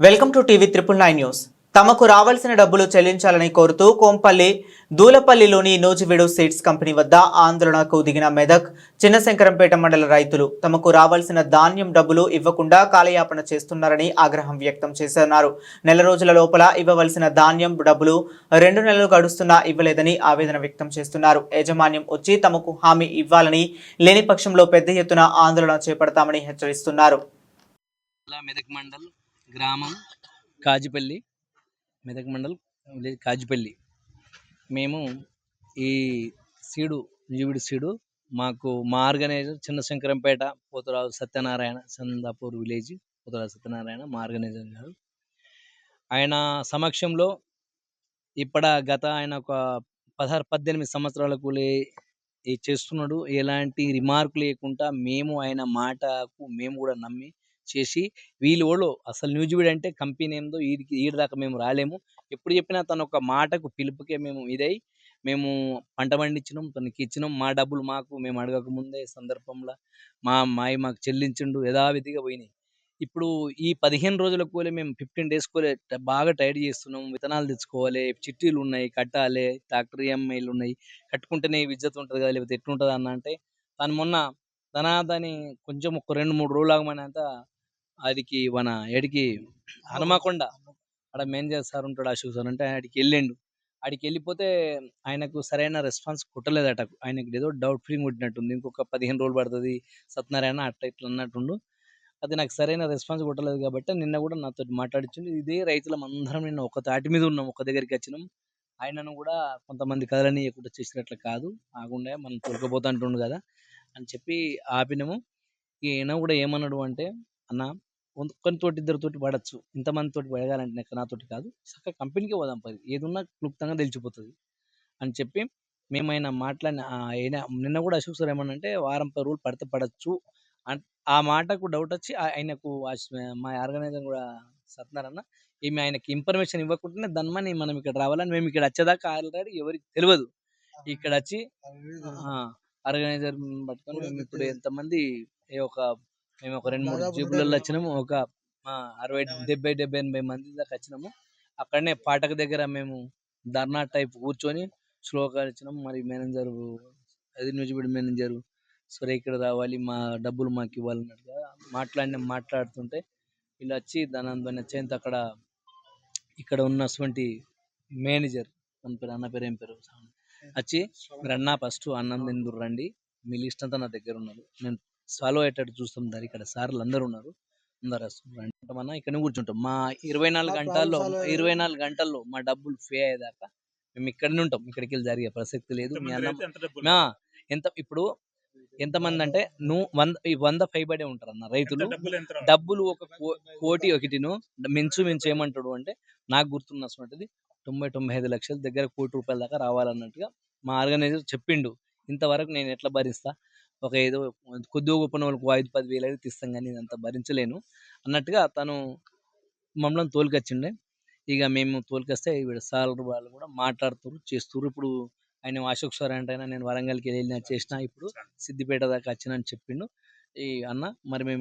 Welcome to TV triple nine news. తమకు రావాల్సిన డబ్బులు చెల్లించాలని కోరుతూ కోంపల్లి దూలపల్లిలోని నూజివీడు సీడ్స్ కంపెనీ వద్ద ఆందోళనకు దిగిన మెదక్ చిన్నశంకరంపేట మండల రైతులు తమకు రావాల్సిన ధాన్యం డబ్బులు ఇవ్వకుండా కాలయాపన చేస్తున్నారని ఆగ్రహం వ్యక్తం చేస్తున్నారు నెల రోజుల లోపల ఇవ్వవలసిన ధాన్యం డబ్బులు రెండు నెలలు గడుస్తున్నా ఇవ్వలేదని ఆవేదన వ్యక్తం చేస్తున్నారు. యాజమాన్యం వచ్చి తమకు హామీ ఇవ్వాలని లేని పక్షంలో పెద్ద ఎత్తున ఆందోళన చేపడతామని హెచ్చరిస్తున్నారు. మెదక్ మండల్ గ్రామం కాజిపల్లి మెదక్ మండల్ విలేజ్ కాజిపల్లి. మేము ఈ సీడు జీవిడి సీడు మాకు మా ఆర్గనైజర్ చిన్న శంకరంపేట పోతురావు సత్యనారాయణ చందాపూర్ విలేజ్ పోతురావు సత్యనారాయణ మా ఆర్గనైజర్ గారు. ఆయన సమక్షంలో ఇప్పట గత ఆయన ఒక పదహారు పద్దెనిమిది సంవత్సరాలకు చేస్తున్నాడు. ఎలాంటి రిమార్క్ లేకుండా మేము ఆయన మాటకు మేము కూడా నమ్మి చేసి వీళ్ళు వాళ్ళు అసలు న్యూజివీడ్ అంటే కంపెనీ ఏందో వీడికి వీడి దాకా మేము రాలేము. ఎప్పుడు చెప్పినా తన ఒక మాటకు పిలుపుకే మేము ఇదై మేము పంట పండించినాం తనకి ఇచ్చినాం. మా డబ్బులు మాకు మేము అడగక ముందే సందర్భంలో మా అమ్మాయి మాకు చెల్లించిండు యథావిధిగా పోయినాయి. ఇప్పుడు ఈ పదిహేను రోజుల కూలి మేము ఫిఫ్టీన్ డేస్ కోలే బాగా టైడ్ చేస్తున్నాం. విత్తనాలు తెచ్చుకోవాలి చిట్టీలు ఉన్నాయి కట్టాలి ట్రాక్టర్ ఈఎంఐలు ఉన్నాయి. కట్టుకుంటేనే విజ్జత్ ఉంటుంది కదా లేకపోతే ఎట్లుంటుంది అన్న అంటే తను మొన్న తన దాని కొంచెం ఒక రెండు మూడు రోజులు ఆగమనంత అదికి మన ఎడికి హనుమకొండ. అక్కడ మేనేజర్ సార్ ఉంటాడు అశోక్ సార్ అంటే ఆడికి వెళ్ళిండు ఆడికి వెళ్ళిపోతే ఆయనకు సరైన రెస్పాన్స్ కొట్టలేదట. ఆయనకి ఏదో డౌట్ ఫ్రీ కొట్టినట్టుంది ఇంకొక పదిహేను రోజులు పడుతుంది. సత్యనారాయణ అట్ట ఇట్లా అన్నట్టుండు. అది నాకు సరైన రెస్పాన్స్ కొట్టలేదు కాబట్టి నిన్న కూడా నాతో మాట్లాడించింది ఇదే రైతులం అందరం నిన్న ఒక తాటి మీద ఉన్నాం. ఒక దగ్గరికి వచ్చినాం. ఆయనను కూడా కొంతమంది కథలని కదలనీయకుండా చేసినట్లు కాదు. ఆగుండే మనం తొలకపోతా అంటుండు కదా అని చెప్పి ఆపినాము. ఈయన కూడా ఏమన్నాడు అంటే అన్న ఒక్కరితోటి ఇద్దరితోటి పడచ్చు. ఇంతమంది తోటి పడగాలంటే నాతోటి కాదు. చక్కగా కంపెనీకి పోదాం పది. ఏదున్నా క్లుప్తంగా తెలిసిపోతుంది. అని చెప్పి మేము ఆయన మాట్లాడిన ఆ ఆయన నిన్న కూడా అశోక్ సార్ ఏమన్నంటే వారం పది రోజులు పడితే పడచ్చు. ఆ మాటకు డౌట్ వచ్చి ఆయనకు మా ఆర్గనైజర్ కూడా సత్యనారాయణ ఈమె ఆయనకి ఇన్ఫర్మేషన్ ఇవ్వకుండానే దన్మని మనం ఇక్కడ రావాలని మేము ఇక్కడ వచ్చేదాకా ఆల్రెడీ ఎవరికి తెలియదు. ఇక్కడ వచ్చి ఆర్గనైజర్ పట్టుకొని మేము ఇప్పుడు ఎంతమంది ఒక మేము ఒక రెండు మూడు జీబులలో వచ్చినాము. ఒక అరవై డెబ్బై డెబ్బై ఎనభై మంది దాకా వచ్చినాము. అక్కడనే పాటక దగ్గర మేము ధర్నా టైప్ కూర్చొని శ్లోకాలు ఇచ్చినాము. మరి మేనేజర్ అది న్యూజిబిడ్ మేనేజర్ సరే ఇక్కడ రావాలి మా డబ్బులు మాకు ఇవ్వాలన్నట్టుగా మాట్లాడిన. మాట్లాడుతుంటే వీళ్ళు వచ్చి దాని వచ్చేంత అక్కడ ఇక్కడ ఉన్నటువంటి మేనేజర్ తన పేరు అన్న పేరు ఏం పేరు? వచ్చి మీరు అన్న ఫస్ట్ అన్నం తిందురు రండి? మీ లిస్ట్ అంతా నా దగ్గర ఉన్నారు నేను సాల్వ్ అయ్యేటట్టు చూస్తాం దారి ఇక్కడ సార్లు అందరూ ఉన్నారు. అందరు వస్తున్నారు అంటే ఇక్కడ కూర్చుంటాం మా ఇరవై నాలుగు గంటల్లో ఇరవై నాలుగు గంటల్లో మా డబ్బులు ఫే అయ్యేదాకా మేము ఇక్కడనే ఉంటాం. ఇక్కడికి వెళ్ళి జరిగే ప్రసక్తి లేదు. మీ అన్న ఆ, ఎంత ఇప్పుడు ఎంతమంది అంటే నువ్వు వంద ఈ వంద పైబడే ఉంటారు అన్న రైతులు. డబ్బులు ఒక కో- కోటి ఒకటిను మించు మించు ఏమంటాడు అంటే నాకు గుర్తున్నటువంటిది తొంభై తొంభై ఐదు లక్షల దగ్గర కోటి రూపాయల దాకా రావాలన్నట్టుగా మా ఆర్గనైజర్ చెప్పిండు. ఇంతవరకు నేను ఎట్లా భరిస్తా? ఒక ఏదో కొద్దిగా గొప్ప వాళ్ళకు ఐదు పది వేలు అయితే ఇస్తాం కానీ నేను అంత భరించలేను. అన్నట్టుగా తను మమ్మల్ని తోలుకొచ్చిండే. ఇక మేము తోలుకొస్తే వీడు సార్ వాళ్ళు కూడా మాట్లాడుతారు చేస్తారు ఇప్పుడు ఆయన అశోక్ సార్ అంటే నేను వరంగల్కి వెళ్ళిన చేసిన ఇప్పుడు సిద్దిపేట దాకా వచ్చిన అని చెప్పిండు. ఈ అన్న మరి మేము